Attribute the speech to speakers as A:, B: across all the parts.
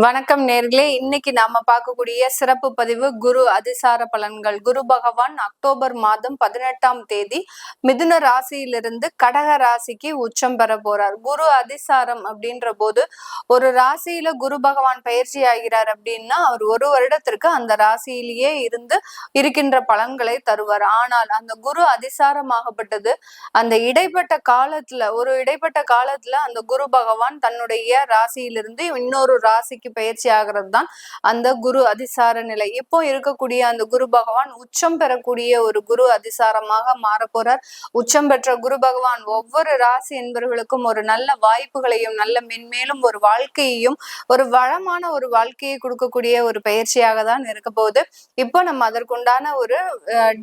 A: வணக்கம் நேர்களே. இன்னைக்கு நாம பார்க்கக்கூடிய சிறப்பு பதிவு குரு அதிசார பலன்கள். குரு பகவான் அக்டோபர் மாதம் பதினெட்டாம் தேதி மிதுன ராசியிலிருந்து கடக ராசிக்கு உச்சம் பெற போறார். குரு அதிசாரம் அப்படின்ற போது ஒரு ராசியில குரு பகவான் பயிற்சி ஆகிறார் அப்படின்னா அவர் ஒரு வருடத்திற்கு அந்த ராசியிலேயே இருந்து இருக்கின்ற பலன்களை தருவார். ஆனால் அந்த குரு அதிசாரமாகப்பட்டது அந்த இடைப்பட்ட காலத்துல ஒரு இடைப்பட்ட காலத்துல அந்த குரு பகவான் தன்னுடைய ராசியிலிருந்து இன்னொரு ராசி ராசிக்கு பயிற்சி ஆகிறது தான் அந்த குரு அதிசார நிலை. இப்போ இருக்கக்கூடிய அந்த குரு பகவான் உச்சம் பெறக்கூடிய ஒரு குரு அதிசாரமாக மாற போறார் உச்சம் பெற்ற குரு பகவான் ஒவ்வொரு ராசி என்பவர்களுக்கும் ஒரு நல்ல வாய்ப்புகளையும் நல்ல மென்மேலும் ஒரு வாழ்க்கையையும் ஒரு வளமான ஒரு வாழ்க்கையை கொடுக்கக்கூடிய ஒரு பயிற்சியாக தான் இருக்க போகுது. இப்போ நம்ம அதற்குண்டான ஒரு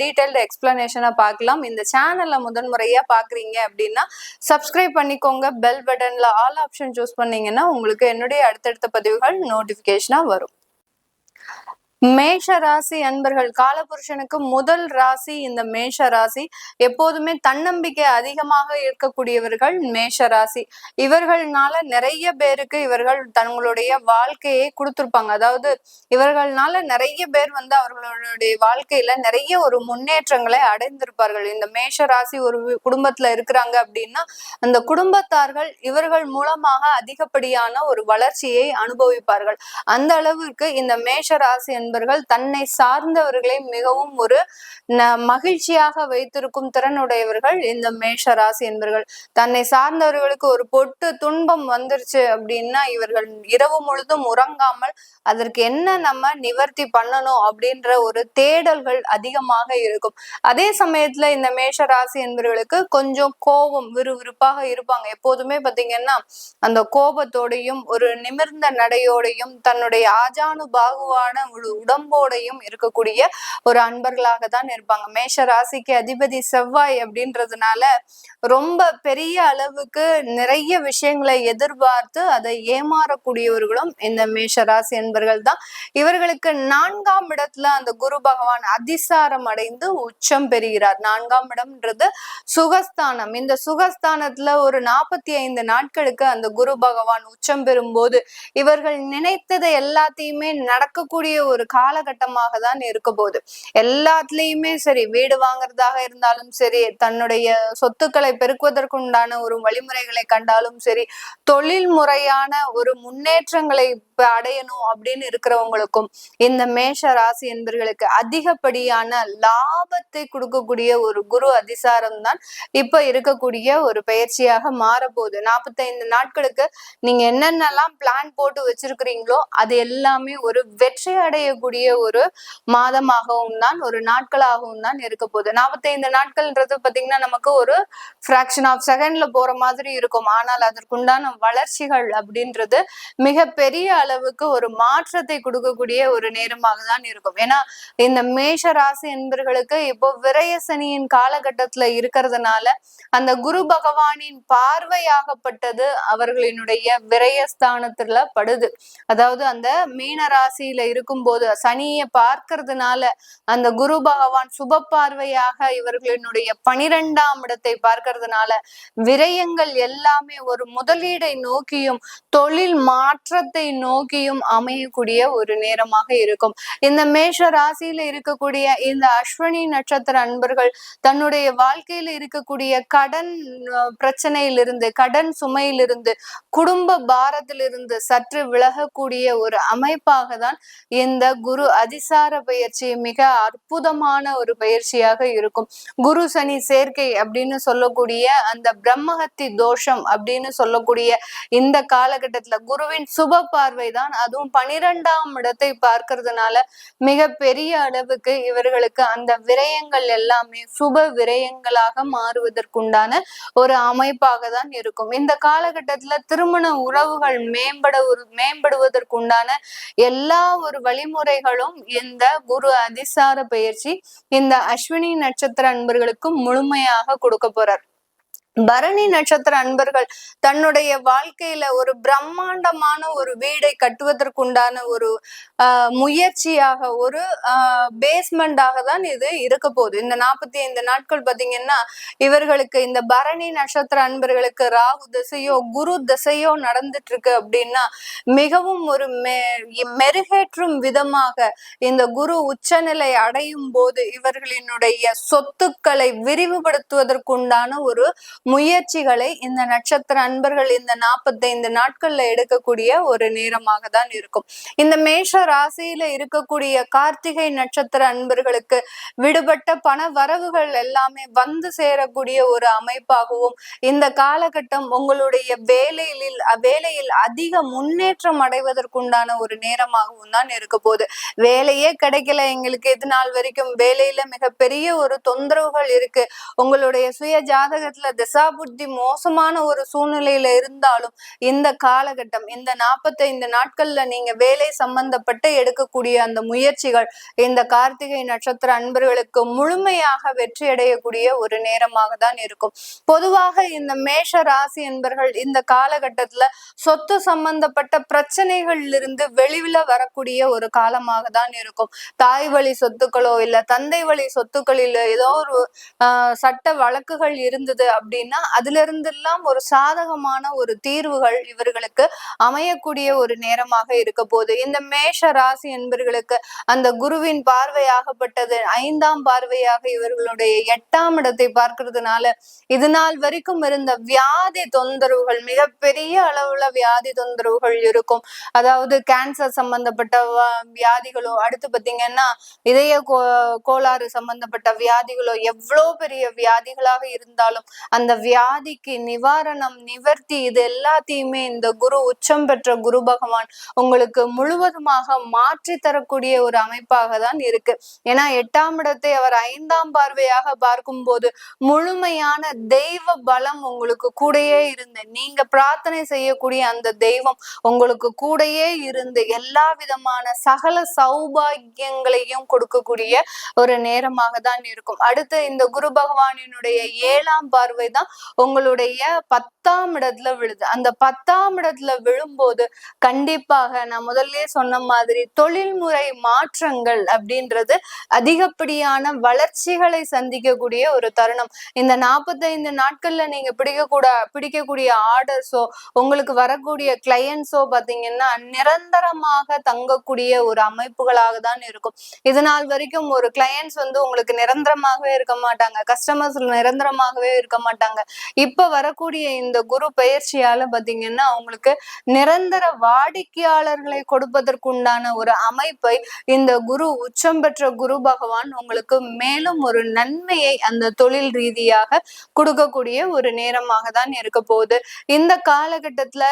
A: டீட்டெயில்டு எக்ஸ்பிளனேஷனை பார்க்கலாம். இந்த சேனல்ல முதன்முறையா பாக்குறீங்க அப்படின்னா சப்ஸ்கிரைப் பண்ணிக்கோங்க. பெல் பட்டன்ல ஆல் ஆப்ஷன் சூஸ் பண்ணீங்கன்னா உங்களுக்கு என்னுடைய அடுத்தடுத்த பதிவுகள் நோட்டிபிகேஷனா வரும். மேஷ ராசி அன்பர்கள் காலபுருஷனுக்கு முதல் ராசி இந்த மேஷ ராசி எப்போதுமே தன்னம்பிக்கை அதிகமாக இருக்கக்கூடியவர்கள் மேஷ ராசி இவர்கள்னால நிறைய பேருக்கு இவர்கள் தங்களுடைய வாழ்க்கையை கொடுத்துருப்பாங்க. அதாவது இவர்கள்னால நிறைய பேர் வந்து அவர்களுடைய வாழ்க்கையில நிறைய ஒரு முன்னேற்றங்களை அடைந்திருப்பார்கள். இந்த மேஷ ராசி ஒரு குடும்பத்துல இருக்கிறாங்க அப்படின்னா அந்த குடும்பத்தார்கள் இவர்கள் மூலமாக அதிகப்படியான ஒரு வளர்ச்சியை அனுபவிப்பார்கள். அந்த அளவிற்கு இந்த மேஷ ராசி என்பர்கள் தன்னை சார்ந்தவர்களை மிகவும் ஒரு மகிழ்ச்சியாக வைத்திருக்கும் திறனுடையவர்கள் இந்த மேஷ ராசி என்பர்கள். தன்னை சார்ந்தவர்களுக்கு ஒரு பொட்டு துன்பம் வந்துருச்சு அப்படின்னா இவர்கள் இரவு முழுதும் உறங்காமல் அதற்கு என்ன நம்ம நிவர்த்தி பண்ணணும் அப்படின்ற ஒரு தேடல்கள் அதிகமாக இருக்கும். அதே சமயத்துல இந்த மேஷ ராசி என்பவர்களுக்கு கொஞ்சம் கோபம் விறுவிறுப்பாக இருப்பாங்க. எப்போதுமே பாத்தீங்கன்னா அந்த கோபத்தோடையும் ஒரு நிமிர்ந்த நடையோடையும் தன்னுடைய ஆஜானு பாகுவான ஒரு உடம்போடையும் இருக்கக்கூடிய ஒரு அன்பர்களாக தான் இருப்பாங்க. மேஷ ராசிக்கு அதிபதி செவ்வாய் அப்படின்றதுனால ரொம்ப பெரிய அளவுக்கு நிறைய விஷயங்களை எதிர்பார்த்து அதை ஏமாறக்கூடியவர்களும் இந்த மேஷ ராசி என்பர்கள் தான் இவர்களுக்கு நான்காம் இடத்துல அந்த குரு பகவான் அதிசாரம் அடைந்து உச்சம் பெறுகிறார். நான்காம் இடம்ன்றது சுகஸ்தானம். இந்த சுகஸ்தானத்துல ஒரு நாற்பத்தி ஐந்து நாட்களுக்கு அந்த குரு பகவான் உச்சம் பெறும்போது இவர்கள் நினைத்ததை எல்லாத்தையுமே நடக்கக்கூடிய ஒரு காலகட்டமாக தான் இருக்க போகுது. எல்லாத்துலயுமே சரி வீடு வாங்குறதாக இருந்தாலும் சரி தன்னுடைய சொத்துக்களை பெருக்குவதற்குண்டான ஒரு வழிமுறைகளை கண்டாலும் சரி தொழில் முறையான ஒரு முன்னேற்றங்களை அடையணும் அப்படின்னு இருக்கிறவங்களுக்கும் இந்த மேஷ ராசி என்பர்களுக்கு அதிகப்படியான லாபத்தை கொடுக்கக்கூடிய ஒரு குரு அதிசாரம் தான் இப்ப இருக்கக்கூடிய ஒரு பயிற்சியாக மாறப்போகுது. நாற்பத்தைந்து நாட்களுக்கு நீங்க என்னென்னலாம் பிளான் போட்டு வச்சிருக்கிறீங்களோ அது எல்லாமே ஒரு வெற்றி அடைய அடையக்கூடிய ஒரு மாதமாகவும் தான் ஒரு நாட்களாகவும் தான் இருக்க போகுது. நாற்பத்தைந்து நாட்கள்ன்றது பாத்தீங்கன்னா நமக்கு ஒரு ஃப்ராக்ஷன் ஆஃப் செகண்ட்ல போற மாதிரி இருக்கும். ஆனால் அதற்குண்டான வளர்ச்சிகள் அப்படின்றது மிக பெரிய அளவுக்கு ஒரு மாற்றத்தை கொடுக்கக்கூடிய ஒரு நேரமாக தான் இருக்கும். ஏன்னா இந்த மேஷ ராசி என்பர்களுக்கு இப்போ விரயசனியின் காலகட்டத்துல இருக்கிறதுனால அந்த குரு பகவானின் பார்வையாகப்பட்டது அவர்களினுடைய விரயஸ்தானத்துல படுது. அதாவது அந்த மீன ராசியில இருக்கும்போது சனியை பார்க்கறதுனால அந்த குரு பகவான் சுப பார்வையாக இவர்களினுடைய பனிரெண்டாம் இடத்தை பார்க்கறதுனால விரயங்கள் எல்லாமே ஒரு முதலீடை நோக்கியும் தொழில் மாற்றத்தை நோக்கியும் அமையக்கூடிய ஒரு நேரமாக இருக்கும். இந்த மேஷ ராசியில இருக்கக்கூடிய இந்த அஸ்வினி நட்சத்திர அன்பர்கள் தன்னுடைய வாழ்க்கையில இருக்கக்கூடிய கடன் பிரச்சனையிலிருந்து கடன் சுமையிலிருந்து குடும்ப பாரத்திலிருந்து சற்று விலகக்கூடிய ஒரு அமைப்பாக தான் இந்த குரு அதிசார பயிற்சி மிக அற்புதமான ஒரு பயிற்சியாக இருக்கும். குரு சனி சேர்க்கை அப்படின்னு சொல்லக்கூடிய அந்த பிரம்மஹத்தி தோஷம் அப்படின்னு சொல்லக்கூடிய இந்த காலகட்டத்துல குருவின் சுப பார்வை தான் அதுவும் பனிரெண்டாம் இடத்தை பார்க்கறதுனால மிக பெரிய அளவுக்கு இவர்களுக்கு அந்த விரயங்கள் எல்லாமே சுப விரயங்களாக மாறுவதற்குண்டான ஒரு அமைப்பாக தான் இருக்கும். இந்த காலகட்டத்துல திருமண உறவுகள் மேம்பட ஒரு மேம்படுவதற்குண்டான எல்லா ஒரு வழிமுறை வழிமுறைகளும் இந்த குரு அதிசார பயிற்சி இந்த அஸ்வினி நட்சத்திர அன்பர்களுக்கு முழுமையாக கொடுக்க போறார். பரணி நட்சத்திர அன்பர்கள் தன்னுடைய வாழ்க்கையில ஒரு பிரம்மாண்டமான ஒரு வீடை கட்டுவதற்குண்டான ஒரு ஆஹ் முயற்சியாக ஒரு பேஸ்மெண்டாக தான் இது இருக்க போகுது. இந்த நாற்பத்தி ஐந்து நாட்கள் பாத்தீங்கன்னா இவர்களுக்கு இந்த பரணி நட்சத்திர அன்பர்களுக்கு ராகு திசையோ குரு திசையோ நடந்துட்டு இருக்கு அப்படின்னா மிகவும் ஒரு மெ மெருகேற்றும் விதமாக இந்த குரு உச்சநிலை அடையும் போது இவர்களினுடைய சொத்துக்களை விரிவுபடுத்துவதற்குண்டான ஒரு முயற்சிகளை இந்த நட்சத்திர அன்பர்கள் இந்த நாற்பத்தைந்து நாட்கள்ல எடுக்கக்கூடிய ஒரு நேரமாக தான் இருக்கும். இந்த மேஷ ராசியில இருக்கக்கூடிய கார்த்திகை நட்சத்திர அன்பர்களுக்கு விடுபட்ட பண வரவுகள் எல்லாமே வந்து சேரக்கூடிய ஒரு அமைப்பாகவும் இந்த காலகட்டம் உங்களுடைய வேலையில் வேலையில் அதிக முன்னேற்றம் அடைவதற்குண்டான ஒரு நேரமாகவும் தான் இருக்க போகுது. வேலையே கிடைக்கல எங்களுக்கு இது நாள் வரைக்கும். வேலையில மிகப்பெரிய ஒரு தொந்தரவுகள் இருக்கு. உங்களுடைய சுய ஜாதகத்துல புத்தி மோசமான ஒரு சூழ்நிலையில இருந்தாலும் இந்த காலகட்டம் இந்த நாற்பத்தைந்து நாட்கள்ல நீங்க வேலை சம்பந்தப்பட்டு எடுக்கக்கூடிய அந்த முயற்சிகள் இந்த கார்த்திகை நட்சத்திர அன்பர்களுக்கு முழுமையாக வெற்றி அடையக்கூடிய ஒரு நேரமாக தான் இருக்கும். பொதுவாக இந்த மேஷ ராசி என்பர்கள் இந்த காலகட்டத்துல சொத்து சம்பந்தப்பட்ட பிரச்சனைகள்ல இருந்து வெளிவில வரக்கூடிய ஒரு காலமாக தான் இருக்கும். தாய் வழி சொத்துக்களோ இல்ல தந்தை வழி சொத்துக்களில் ஏதோ ஒரு ஆஹ் சட்ட வழக்குகள் இருந்தது அப்படி அப்படின்னா அதுல இருந்தெல்லாம் ஒரு சாதகமான ஒரு தீர்வுகள் இவர்களுக்கு அமையக்கூடிய ஒரு நேரமாக இருக்க போது இந்த மேஷ ராசி என்பர்களுக்கு அந்த குருவின் பார்வையாகப்பட்டது ஐந்தாம் பார்வையாக இவர்களுடைய எட்டாம் இடத்தை பார்க்கறதுனால இது நாள் வரைக்கும் இருந்த வியாதி தொந்தரவுகள் மிகப்பெரிய அளவுல வியாதி தொந்தரவுகள் இருக்கும். அதாவது கேன்சர் சம்பந்தப்பட்ட வியாதிகளோ அடுத்து பார்த்தீங்கன்னா இதய கோ கோளாறு சம்பந்தப்பட்ட வியாதிகளோ எவ்வளோ பெரிய வியாதிகளாக இருந்தாலும் அந்த வியாதிக்கு நிவாரணம் நிவர்த்தி இது எல்லாத்தையுமே இந்த குரு உச்சம் பெற்ற குரு பகவான் உங்களுக்கு முழுவதுமாக மாற்றி தரக்கூடிய ஒரு அமைப்பாக தான் இருக்கு. ஏன்னா எட்டாம் இடத்தை அவர் ஐந்தாம் பார்வையாக பார்க்கும் போது முழுமையான தெய்வ பலம் உங்களுக்கு கூடயே இருந்து நீங்க பிரார்த்தனை செய்யக்கூடிய அந்த தெய்வம் உங்களுக்கு கூடயே இருந்து எல்லா விதமான சகல சௌபாகியங்களையும் கொடுக்கக்கூடிய ஒரு நேரமாக தான் இருக்கும். அடுத்து இந்த குரு பகவானினுடைய ஏழாம் பார்வை தான் உங்களுடைய பத்தாம் இடத்துல விழுது. அந்த பத்தாம் இடத்துல விழும்போது கண்டிப்பாக நான் முதல்ல சொன்ன மாதிரி தொழில்முறை மாற்றங்கள் அப்படின்றது அதிகப்படியான வளர்ச்சிகளை சந்திக்கக்கூடிய ஒரு தருணம். இந்த நாற்பத்தைந்து நாட்கள்ல நீங்க பிடிக்கக்கூட பிடிக்கக்கூடிய ஆர்டர்ஸோ உங்களுக்கு வரக்கூடிய கிளையன்ஸோ பாத்தீங்கன்னா நிரந்தரமாக தங்கக்கூடிய ஒரு அமைப்புகளாக தான் இருக்கும். இது நாள் வரைக்கும் ஒரு கிளையன்ஸ் வந்து உங்களுக்கு நிரந்தரமாகவே இருக்க மாட்டாங்க. கஸ்டமர்ஸ் நிரந்தரமாகவே இருக்க மாட்டாங்க. இருந்தாங்க இப்ப வரக்கூடிய இந்த குரு பயிற்சியால பாத்தீங்கன்னா அவங்களுக்கு நிரந்தர வாடிக்கையாளர்களை கொடுப்பதற்குண்டான ஒரு அமைப்பை இந்த குரு உச்சம் பெற்ற குரு பகவான் உங்களுக்கு மேலும் ஒரு நன்மையை அந்த தொழில் ரீதியாக கொடுக்கக்கூடிய ஒரு நேரமாக தான் இருக்க போகுது. இந்த காலகட்டத்துல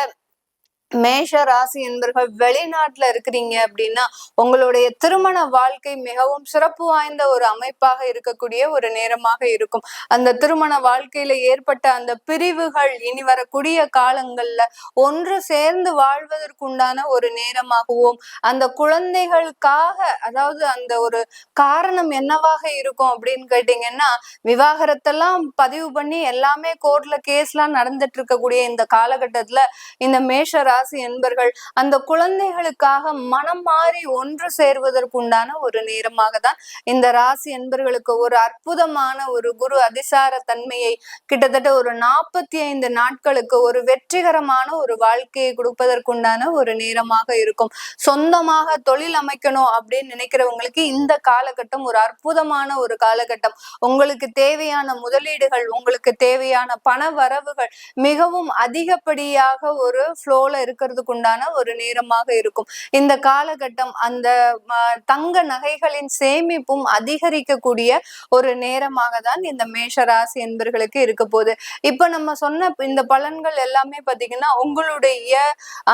A: மேஷ ராசி என்பர்கள் வெளிநாட்டுல இருக்கிறீங்க அப்படின்னா உங்களுடைய திருமண வாழ்க்கை மிகவும் சிறப்பு வாய்ந்த ஒரு அமைப்பாக இருக்கக்கூடிய ஒரு நேரமாக இருக்கும். அந்த திருமண வாழ்க்கையில ஏற்பட்ட அந்த பிரிவுகள் இனி வரக்கூடிய காலங்கள்ல ஒன்று சேர்ந்து வாழ்வதற்குண்டான ஒரு நேரமாகவும். அந்த குழந்தைகளுக்காக அதாவது அந்த ஒரு காரணம் என்னவாக இருக்கும் அப்படின்னு கேட்டீங்கன்னா விவாகரத்தெல்லாம் பதிவு பண்ணி எல்லாமே கோர்ட்ல கேஸ்லாம் நடந்துட்டு இருக்கக்கூடிய இந்த காலகட்டத்துல இந்த மேஷ ராசி என்பர்கள் அந்த குழந்தைகளுக்காக மனம் மாறி ஒன்று சேர்வதற்குண்டான ஒரு நேரமாக தான் இந்த ராசி என்பர்களுக்கு ஒரு அற்புதமான ஒரு குரு அதிசார தன்மையை கிட்டத்தட்ட ஒரு நாற்பத்தி ஐந்து நாட்களுக்கு ஒரு வெற்றிகரமான ஒரு வாழ்க்கையை கொடுப்பதற்குண்டான ஒரு நேரமாக இருக்கும். சொந்தமாக தொழில் அமைக்கணும் அப்படின்னு நினைக்கிறவங்களுக்கு இந்த காலகட்டம் ஒரு அற்புதமான ஒரு காலகட்டம். உங்களுக்கு தேவையான முதலீடுகள் உங்களுக்கு தேவையான பண வரவுகள் மிகவும் அதிகப்படியாக ஒரு ஃப்ளோல இருக்கிறதுக்கு உண்டான ஒரு நேரமாக இருக்கும். இந்த காலகட்டம் அந்த தங்க நகைகளின் சேமிப்பும் அதிகரிக்கக்கூடிய ஒரு நேரமாக தான் இந்த மேஷ ராசி என்பர்களுக்கு இருக்க போகுது. இப்ப நம்ம சொன்ன இந்த பலன்கள் எல்லாமே பாத்தீங்கன்னா உங்களுடைய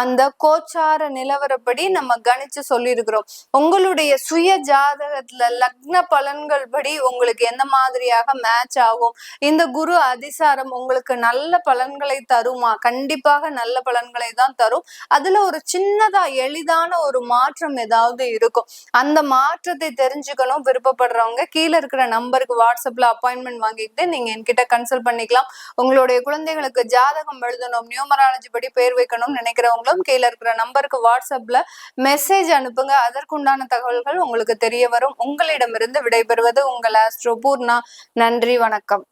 A: அந்த கோச்சார நிலவரப்படி நம்ம கணிச்சு சொல்லியிருக்கிறோம். உங்களுடைய சுய ஜாதகத்துல லக்ன பலன்கள் படி உங்களுக்கு எந்த மாதிரியாக மேட்ச் ஆகும்? இந்த குரு அதிசாரம் உங்களுக்கு நல்ல பலன்களை தருமா? கண்டிப்பாக நல்ல பலன்களை தான் தரும். அதுல ஒரு சின்னதா எளிதான ஒரு மாற்றம் ஏதாவது இருக்கும். அந்த மாற்றத்தை தெரிஞ்சுக்கணும் விருப்பப்படுறவங்க. கீழே இருக்கிற நம்பருக்கு வாட்ஸ்அப்ல அப்பாயின்மெண்ட் வாங்கிட்டு நீங்க என்கிட்ட கன்சல்ட் பண்ணிக்கலாம். உங்களுடைய குழந்தைகளுக்கு ஜாதகம் எழுதணும் நியூமராலஜி படி பேர் வைக்கணும்னு நினைக்கிறவங்களும் கீழே இருக்கிற நம்பருக்கு வாட்ஸ்அப்ல மெசேஜ் அனுப்புங்க. அதற்குண்டான தகவல்கள் உங்களுக்கு தெரிய வரும். உங்களிடமிருந்து விடைபெறுவது உங்கள் ஆஸ்ட்ரோ பூர்ணா. நன்றி வணக்கம்.